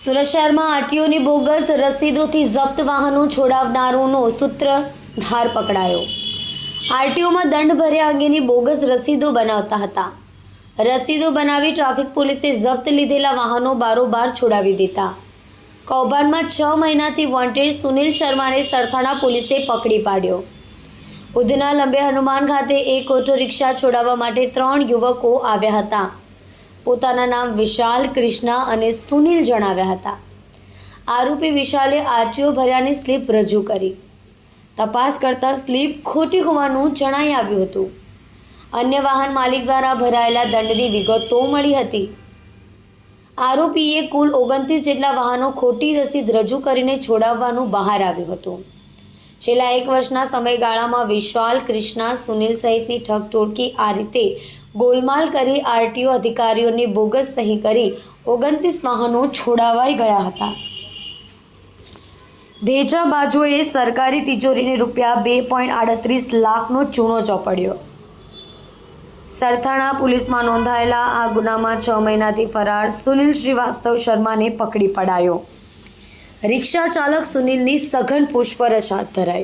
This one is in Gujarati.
સુરત શહેરમાં આરટીઓની બોગસ રસીદોથી જપ્ત વાહનો છોડાવનારોનો સૂત્રધાર પકડાયો. આરટીઓમાં દંડ ભર્યા અંગેની બોગસ રસીદો બનાવતા હતા. રસીદો બનાવી ટ્રાફિક પોલીસે જપ્ત લીધેલા વાહનો બારોબાર છોડાવી દીધા. કૌભાંડમાં છ મહિનાથી વોન્ટેડ સુનિલ શર્માને સરથાણા પોલીસે પકડી પાડ્યો. ઉધના લંબે હનુમાન ખાતે એક ઓટો રિક્ષા છોડાવવા માટે ત્રણ યુવકો આવ્યા હતા. પોતાના નામ વિશાલ ક્રિષ્ના અને સુનિલ જણાવ્યા હતા. આરોપી વિશાલે આચીઓ ભર્યાની સ્લીપ રજૂ કરી. તપાસ કરતાં સ્લીપ ખોટી હોવાનું જણાઈ આવ્યું હતું. અન્ય વાહન માલિક દ્વારા ભરાયેલા દંડની વિગતો મળી હતી. આરોપીએ કુલ ઓગણત્રીસ જેટલા વાહનો ખોટી રસીદ રજૂ કરીને છોડાવવાનું બહાર આવ્યું હતું. છેલ્લા એક વર્ષના સમયગાળામાં વિશાલ, કૃષ્ણા, સુનિલ સહિતની ઠગ ટોળકી આ રીતે ગોલમાલ કરી આરટીઓ અધિકારીઓની બોગસ સહી કરી ઓગણત્રીસ વાહનો છોડાવાઈ ગયા હતા. ભેજા બાજુએ સરકારી તિજોરીને રૂપિયા બે પોઈન્ટ આડત્રીસ લાખનો ચૂનો ચોપડ્યો. સરથાણા પોલીસમાં નોંધાયેલા આ ગુનામાં છ મહિનાથી ફરાર સુનિલ શ્રીવાસ્તવ શર્માને પકડી પડાયો. રિક્ષા ચાલક સુનિલની સઘન પૂછપરછ હાથ ધરાઈ.